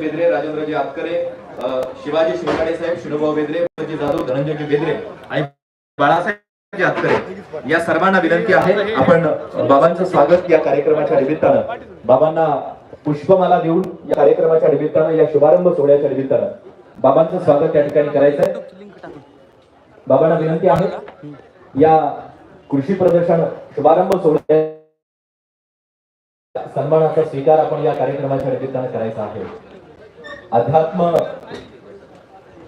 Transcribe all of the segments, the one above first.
बेद्रे राजेंद्रजी आतकरे शिवाजी शिंगाडे साहेब शिणुभाऊ बेद्रे मनोजी जाधव धनंजयजी बेद्रे आणि बाळासाहेबजी आतकरे या सर्वांना विनंती आहे आपण बाबांचं स्वागत या कार्यक्रमाच्या निमित्तानं बाबांना पुष्पमाला देऊन या कार्यक्रमाच्या निमित्तानं या शुभारंभ सोहळ्याच्या निमित्तानं बाबांचं स्वागत या ठिकाणी करायचं आहे बाबांना विनंती आहे या कृषी प्रदर्शन शुभारंभ सोहळ्या सन्मानाचा स्वीकार आपण या कार्यक्रमाच्या निमित्तानं करायचा आहे. अध्यात्म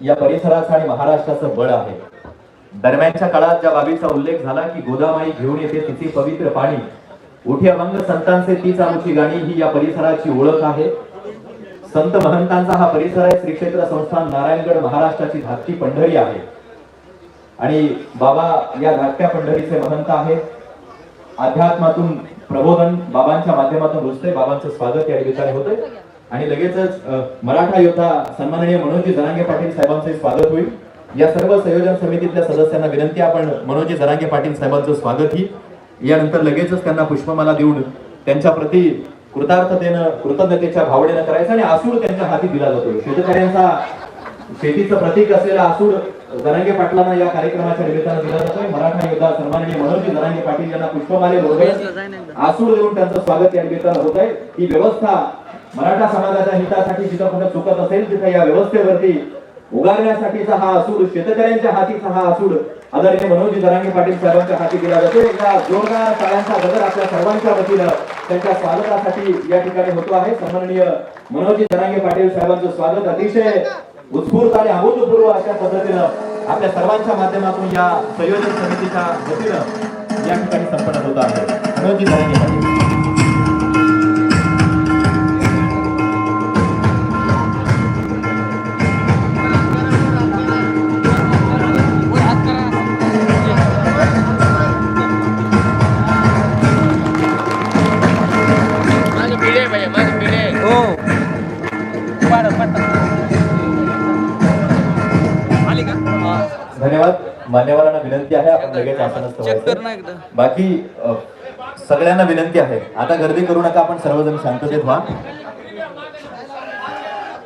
या परिसराचं आणि महाराष्ट्राचं बळ आहे. दरम्यानच्या काळात ज्या बाबीचा उल्लेख झाला की गोदामाई घेऊन येते तिचे पवित्र पाणी उठी अभंग संतांचे तीच आमची गाणी ही या परिसराची ओळख आहे. संत महंतांचा हा परिसर आहे श्री क्षेत्र संस्थान नारायणगड महाराष्ट्राची धाकटी पंढरी आहे. आणि बाबा या धाकट्या पंढरीचे महंत आहे. अध्यात्मातून प्रबोधन बाबांच्या माध्यमातून रुजते बाबांचं स्वागत या ठिकाणी होतंय. आणि लगेचच मराठा योद्धा सन्माननीय मनोजी जरांगे पाटील साहेबांचे स्वागत होईल. या सर्व संयोजन समितीतल्या सदस्यांना विनंती आपण मनोजी जरांगे पाटील साहेबांचं स्वागत ही. यानंतर लगेचच त्यांना पुष्पमाला देऊन त्यांच्या प्रती कृतार्थतेनं कृतज्ञतेच्या भावनेनं करायचं आणि आसूड त्यांच्या हाती दिला जातो. शेतकऱ्यांचा शेतीचं प्रतीक असलेला आसूड जरांगे पाटलांना या कार्यक्रमाच्या निमित्तानं दिला जातोय मराठा योद्धा सन्माननीय मनोजी जरांगे पाटील यांना पुष्पमाले बरोबर आसूड देऊन त्यांचं स्वागत या निमित्तानं होत आहे. ही व्यवस्था मराठा समाजाच्या हितासाठी जिथं कुठं चुकत असेल तिथं या व्यवस्थेवरती उगारण्यासाठीचा हा असूड शेतकऱ्यांच्या हातीचा हा असूड आदरणीय मनोजी जरांगे पाटील साहेबांच्या हाती दिला जातो. एकदा जोरदार टाळ्यांचा गजर आपल्या सर्वांच्या वतीनं त्यांच्या स्वागतासाठी या ठिकाणी होतो आहे. सन्माननीय मनोजी जरांगे पाटील साहेबांचं स्वागत. अतिशय उत्स्फूर्त आणि अभूतपूर्व अशा पद्धतीनं आपल्या सर्वांच्या माध्यमातून या संयोजन समितीच्या वतीनं या ठिकाणी संपन्न होत आहे. मनोजी जरांगे धन्यवाद. मान्यवरांना विनंती आहे आपण लगेच आसनस्थ बाकी सगळ्यांना विनंती आहे. आता गर्दी करू नका आपण सर्वजण शांततेत व्हा.